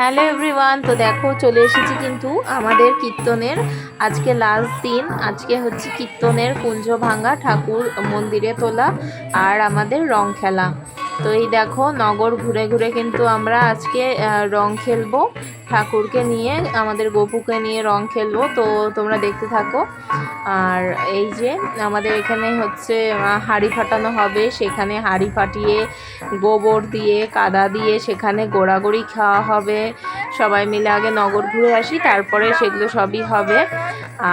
Hello everyone, তো দেখো চলে এসেছি কিন্তু আমাদের কীর্তনের আজকে লাস্ট দিন। আজকে হচ্ছে কীর্তনের কুঞ্জ ভাঙ্গা ঠাকুর মন্দিরে তোলা আর আমাদের রং খেলা। তো এই দেখো নগর ঘুরে ঘুরে কিন্তু আমরা আজকে রং খেলব। ঠাকুরকে নিয়ে, আমাদের গপুকে নিয়ে রং খেলব। তো তোমরা দেখতে থাকো। আর এই যে আমাদের এখানে হচ্ছে হাঁড়ি ফাটানো হবে। সেখানে হাঁড়ি ফাটিয়ে, গোবর দিয়ে, কাদা দিয়ে সেখানে গোড়াগড়ি খাওয়া হবে। সবাই মিলে আগে নগর ঘুরে আসি, তারপরে সেগুলো সবই হবে।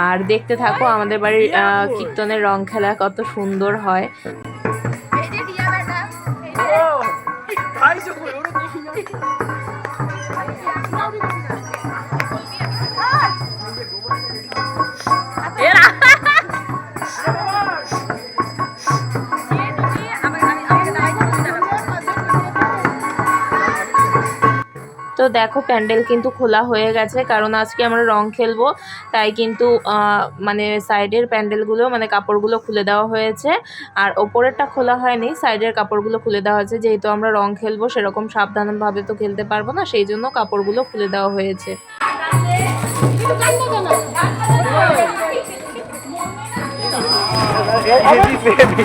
আর দেখতে থাকো আমাদের বাড়ির কীর্তনের রং খেলা কত সুন্দর হয়। তো দেখো প্যান্ডেল কিন্তু খোলা হয়ে গেছে কারণ আজকে আমরা রং খেলব তাই কিন্তু আহ, মানে সাইডের প্যান্ডেলগুলো মানে কাপড়গুলো খুলে দেওয়া হয়েছে আর ওপরেরটা খোলা হয়নি সাইডের কাপড়গুলো খুলে দেওয়া হয়েছে যেহেতু আমরা রং খেলব সেরকম সাবধানভাবে তো খেলতে পারব না সেই জন্য কাপড়গুলো খুলে দেওয়া হয়েছে ভুলে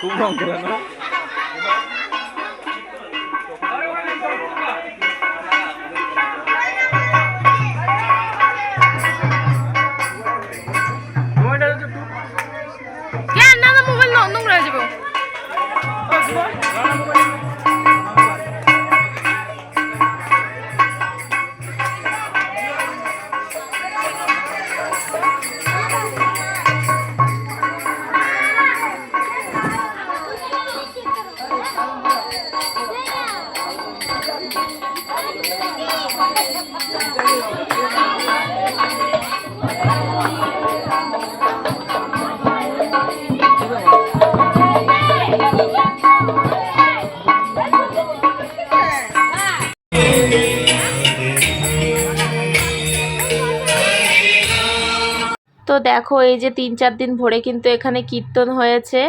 খুব রং করে না তো দেখো, এই যে তিন চার দিন ভরে কিন্তু এখানে কীর্তন হয়েছে।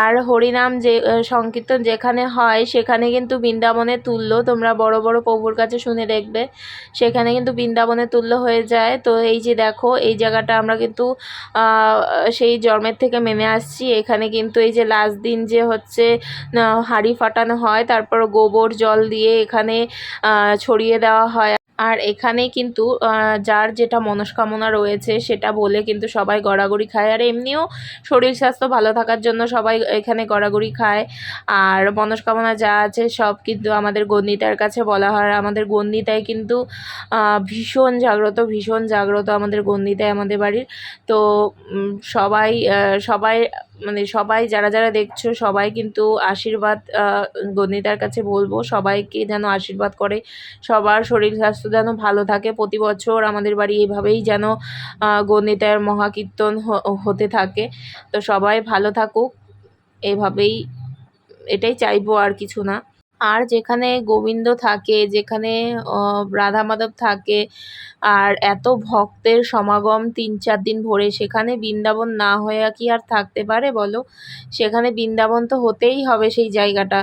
আর হরিনাম যে সংকীর্তন যেখানে হয়, সেখানে কিন্তু বৃন্দাবনে তুল্য। তোমরা বড় বড় প্রভুর কাছে শুনে দেখবে, সেখানে কিন্তু বৃন্দাবনে তুল্য হয়ে যায়। তো এই যে দেখো, এই জায়গাটা আমরা কিন্তু সেই জন্মের থেকে মেনে আসছি। এখানে কিন্তু এই যে লাস্ট দিন যে হচ্ছে হাঁড়ি ফাটানো হয়, তারপর গোবর জল দিয়ে এখানে ছড়িয়ে দেওয়া হয়। আর এখানে কিন্তু যার যেটা মনস্কামনা রয়েছে সেটা বলে কিন্তু সবাই গড়াগড়ি খায়। আর এমনিও শরীর স্বাস্থ্য ভালো থাকার জন্য সবাই এখানে গড়াগড়ি খায়। আর মনস্কামনা যা আছে সব কিন্তু আমাদের গন্ডিতার কাছে বলা হয়। আমাদের গন্ডিতায় কিন্তু ভীষণ জাগ্রত ভীষণ জাগ্রত আমাদের গন্ডিতায় আমাদের বাড়ির। তো সবাই সবাই মানে সবাই, যারা যারা দেখছ, সবাই কিন্তু আশীর্বাদ গণিতার কাছে বলব, সবাইকে যেন আশীর্বাদ করে। সবার শরীর স্বাস্থ্য যেন ভালো থাকে। প্রতি বছর আমাদের বাড়ি এভাবেই যেন গণিতার মহাকীর্তন হতে থাকে। তো সবাই ভালো থাকুক। এভাবেই এটাই চাইব আর কিছু না। আর যেখানে গোবিন্দ থাকে, যেখানে রাধা মাধব থাকে, আর এত ভক্তের সমাগম তিন চার দিন ভরে, সেখানে বৃন্দাবন না হয়ে কি আর থাকতে পারে বলো? সেখানে বৃন্দাবন তো হতেই হবে সেই জায়গাটা।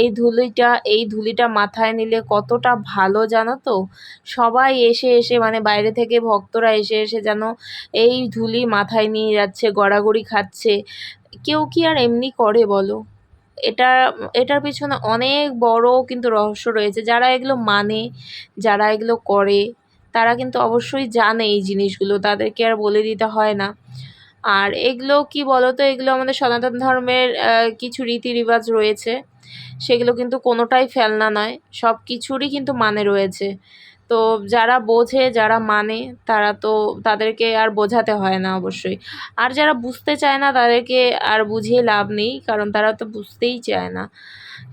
এই ধুলিটা এই ধুলিটা মাথায় নিলে কতটা ভালো জানো তো? সবাই এসে এসে মানে বাইরে থেকে ভক্তরা এসে এসে যেন এই ধুলি মাথায় নিয়ে যাচ্ছে, গড়াগড়ি খাচ্ছে। কেউ কি আর এমনি করে বলো? এটা, এটার পিছনে অনেক বড় কিন্তু রহস্য রয়েছে। যারা এগুলো মানে যারা এগুলো করে, তারা কিন্তু অবশ্যই জানে এই জিনিসগুলো। তাদেরকে আর বলে দিতে হয় না। আর এগুলো কি বলো তো এগুলো আমাদের সনাতন ধর্মের কিছু রীতি রিবাজ রয়েছে। সেগুলো কিন্তু কোনোটাই ফেলনা নয়। সব কিছুরই কিন্তু মানে রয়েছে। তো যারা বোঝে, যারা মানে তারা তো তাদেরকে আর বোঝাতে হয় না অবশ্যই। আর যারা বুঝতে চায় না, তাদেরকে আর বুঝিয়ে লাভ নেই, কারণ তারা তো বুঝতেই চায় না।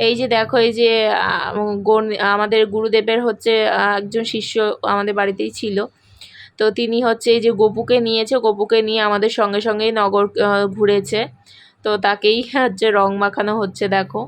এই যে দেখো, এই যে আমাদের গুরুদেবের হচ্ছে একজন শিষ্য আমাদের বাড়িতেই ছিল। তো তিনি হচ্ছে এই যে গপুকে নিয়েছে, গপুকে নিয়ে আমাদের সঙ্গে সঙ্গেই নগর ঘুরেছে। তো তাকেই হচ্ছে রং মাখানো হচ্ছে, দেখো।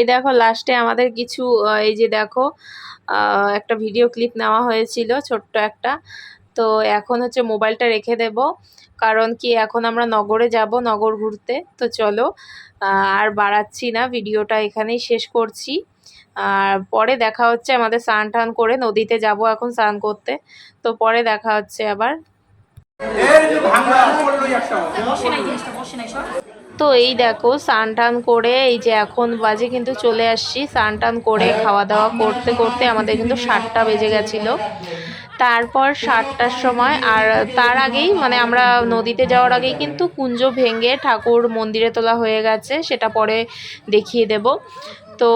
এই দেখো লাস্টে আমাদের কিছু এই যে দেখো একটা ভিডিও ক্লিপ নেওয়া হয়েছিল, ছোট্ট একটা। তো এখন হচ্ছে মোবাইলটা রেখে দেব, কারণ কি এখন আমরা নগরে যাব, নগর ঘুরতে। তো চলো আর বাড়াচ্ছি না ভিডিওটা এখানেই শেষ করছি। আর পরে দেখা হচ্ছে আমাদের স্নান টান করে, নদীতে যাব এখন স্নান করতে। তো পরে দেখা হচ্ছে আবার। তো এই দেখো স্নান টান করে এই যে এখন বাজে কিন্তু চলে আসছি। স্নান টান করে খাওয়া দাওয়া করতে করতে আমাদের কিন্তু সাতটা বেজে গেছিল। তারপর সাতটার সময় আর তার আগেই মানে আমরা নদীতে যাওয়ার আগেই কিন্তু কুঞ্জ ভেঙে ঠাকুর মন্দিরে তোলা হয়ে গেছে সেটা পরে দেখিয়ে দেব। তো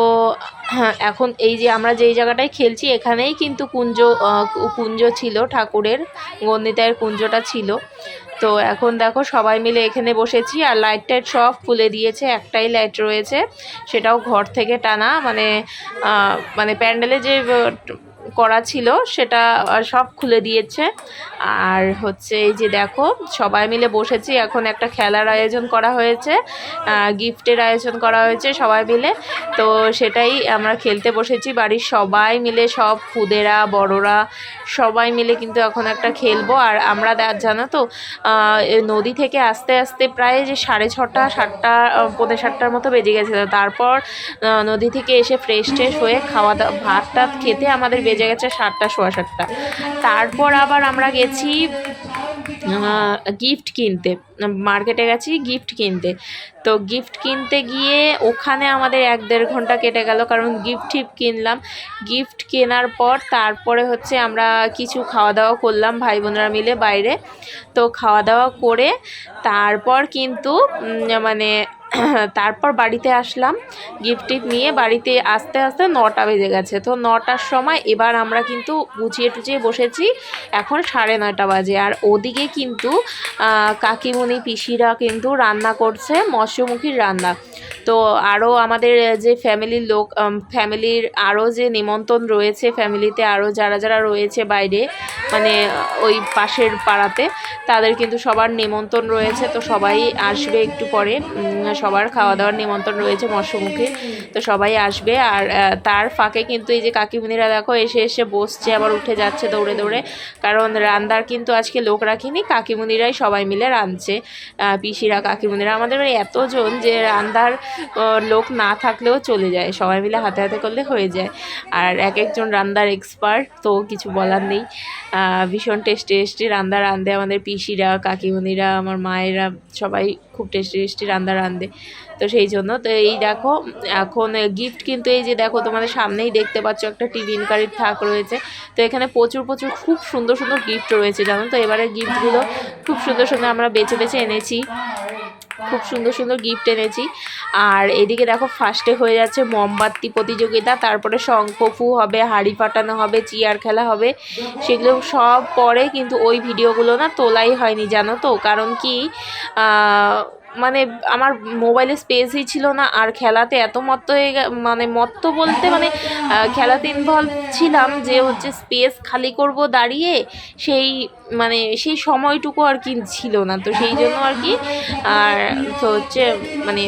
হ্যাঁ, এখন এই যে আমরা যেই জায়গাটায় খেলছি এখানেই কিন্তু কুঞ্জ কুঞ্জ ছিল ঠাকুরের গন্ডিতায়ের কুঞ্জটা ছিল। তো এখন দেখো সবাই মিলে এখানে বসেছি আর লাইট টাইট সব খুলে দিয়েছে, একটাই লাইট রয়েছে। সেটাও ঘর থেকে টানা মানে মানে প্যান্ডেলে যে করা ছিল, সেটা সব খুলে দিয়েছে। আর হচ্ছে এই যে দেখো, সবাই মিলে বসেছি, এখন একটা খেলার আয়োজন করা হয়েছে গিফটের আয়োজন করা হয়েছে সবাই মিলে। তো সেটাই আমরা খেলতে বসেছি, বাড়ির সবাই মিলে, সব খুদেরা, বড়রা, সবাই মিলে কিন্তু এখন একটা খেলব। আর আমরা জানো তো নদী থেকে আস্তে আস্তে প্রায় যে সাড়ে ছটা, সাতটা পৌনে সাতটার মতো বেজে গেছিল তারপর নদী থেকে এসে ফ্রেশ ট্রেশ হয়ে খাওয়া দাওয়া ভাত টাত খেতে আমাদের বেজে গেছে সাতটা, সোয়া সাতটা। তারপর আবার আমরা গেছি গিফট কিনতে। মার্কেটে গেছি গিফট কিনতে। তো গিফট কিনতে গিয়ে ওখানে আমাদের এক দেড় ঘণ্টা কেটে গেল, কারণ গিফট টিফট কিনলাম। গিফট কেনার পর তারপরে হচ্ছে আমরা কিছু খাওয়া দাওয়া করলাম ভাই বোনরা মিলে বাইরে। তো খাওয়া দাওয়া করে তারপর কিন্তু মানে তারপর বাড়িতে আসলাম গিফট টিফট নিয়ে বাড়িতে আস্তে আস্তে নটা বেজে গেছে। তো নটার সময় এবার আমরা কিন্তু গুছিয়ে টুচিয়ে বসেছি এখন সাড়ে নয়টা বাজে। আর ওদিকে কিন্তু আহ, কাকিমণি পিসিরা কিন্তু রান্না করছে মৎস্যমুখীর রান্না। তো আরও আমাদের যে ফ্যামিলির লোক ফ্যামিলির আরও যে নিমন্ত্রণ রয়েছে ফ্যামিলিতে আরও যারা যারা রয়েছে বাইরে মানে ওই পাশের পাড়াতে। তাদের কিন্তু সবার নিমন্ত্রণ রয়েছে, তো সবাই আসবে একটু পরে। সবার খাওয়া দাওয়ার নিমন্ত্রণ রয়েছে মৎস্যমুখী, তো সবাই আসবে। আর তার ফাঁকে কিন্তু এই যে কাকিমুনিরা দেখো, এসে এসে বসছে, আবার উঠে যাচ্ছে দৌড়ে দৌড়ে। কারণ রান্দার কিন্তু আজকে লোক রাখিনি, কাকিমুনিরাই সবাই মিলে রাঁধছে। পিসিরা, কাকিমুনিরা, আমাদের বাড়ি এতজন যে রান্দার লোক না থাকলেও চলে যায়। সবাই মিলে হাতে হাতে করলে হয়ে যায়। আর এক একজন রান্দার এক্সপার্ট, তো কিছু বলার নেই। ভীষণ টেস্টি টেস্টি রান্না রাঁধে আমাদের পিসিরা কাকিমুনিরা আমার মায়েরা সবাই খুব টেস্টি টেস্টি রান্না রাঁধে তো সেই জন্য, তো এই দেখো, এখন গিফট কিন্তু এই যে দেখো, তোমাদের সামনেই দেখতে পাচ্ছ একটা টিফিন কারির থাক রয়েছে। তো এখানে প্রচুর প্রচুর, খুব সুন্দর সুন্দর গিফট রয়েছে, জানো তো? এবারে গিফটগুলো খুব সুন্দর সুন্দর আমরা বেছে বেছে এনেছি। খুব সুন্দর সুন্দর গিফট এনেছি। আর এদিকে দেখো ফার্স্টে হয়ে যাচ্ছে মোমবাতি প্রতিযোগিতা, তারপরে শঙ্খফু হবে, হাড়ি ফাটানো হবে চিয়ার খেলা হবে। সেগুলো সব পরে কিন্তু ওই ভিডিওগুলো না তোলাই হয়নি, জানো তো? কারণ কি মানে আমার মোবাইলে স্পেসই ছিল না, আর খেলাতে এত মত্ত হয়ে মানে মত্ত বলতে মানে খেলাতে ইনভলভ ছিলাম যে হচ্ছে স্পেস খালি করব দাঁড়িয়ে, সেই মানে সেই সময়টুকু আর কি ছিল না, তো সেই জন্য আর কি, আর তো হচ্ছে মানে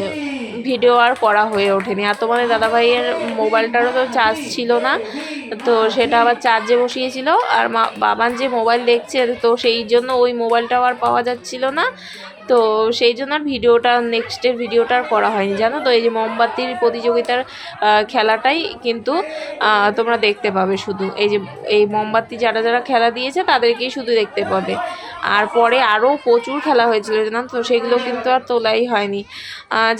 ভিডিও আর করা হয়ে ওঠেনি। আর তোমাদের দাদাভাইয়ের মোবাইলটারও তো চার্জ ছিল না, তো সেটা আবার চার্জে বসিয়েছিল, আর মা, বাবান যে মোবাইল দেখছে, তো সেই জন্য ওই মোবাইলটাও আর পাওয়া যাচ্ছিল না তো সেই জন্য আর ভিডিওটা নেক্সটের ভিডিওটা আর করা হয়নি, জানো তো? এই যে মোমবাতির প্রতিযোগিতার খেলাটাই কিন্তু তোমরা দেখতে পাবে শুধু। এই যে, এই মোমবাতি যারা যারা খেলা দিয়েছে তাদেরকেই শুধু দেখতে পাবে। আর পরে আরও প্রচুর খেলা হয়েছিল, জানো তো? সেগুলো কিন্তু আর তোলাই হয়নি।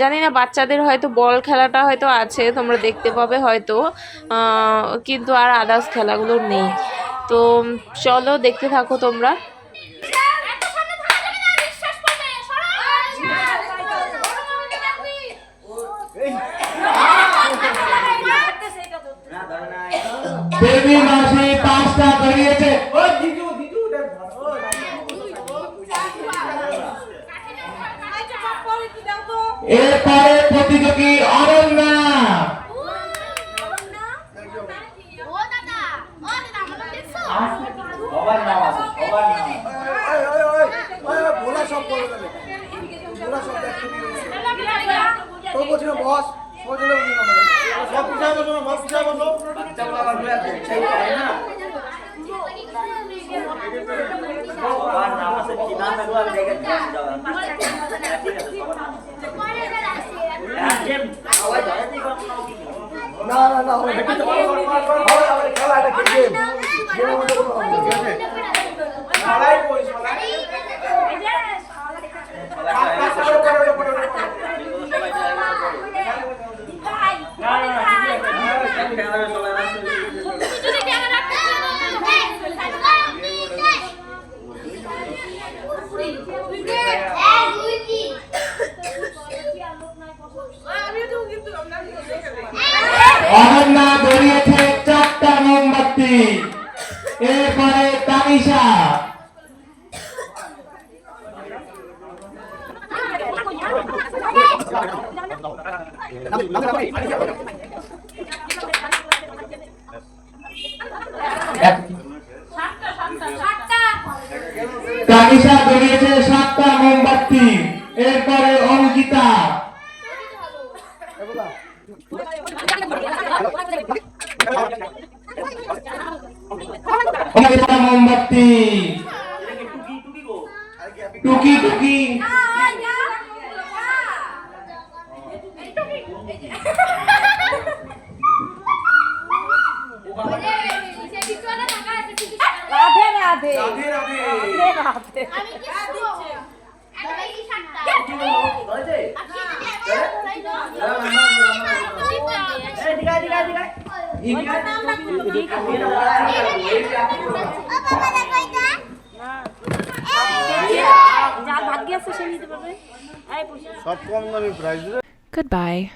জানি না, বাচ্চাদের হয়তো বল খেলাটা হয়তো আছে, তোমরা দেখতে পাবে হয়তো। কিন্তু আর আদার্স খেলাগুলো নেই। তো, চলো, দেখতে থাকো তোমরা। দেবী মাসি পাঁচটা করিয়েছে। এরপরে প্রতিযোগী অরণ্যা না না না হবে হবে হবে খেলা এটা গেম গেমের মধ্যে কোনো হবে না, ঠিক আছে অনন্যা বেরিয়েছে চারটা মোমবাতি এরপরে তানিশা তানিশা বেরিয়েছে সাতটা মোমবাতি। এরপরে অঙ্কিতা Goodbye.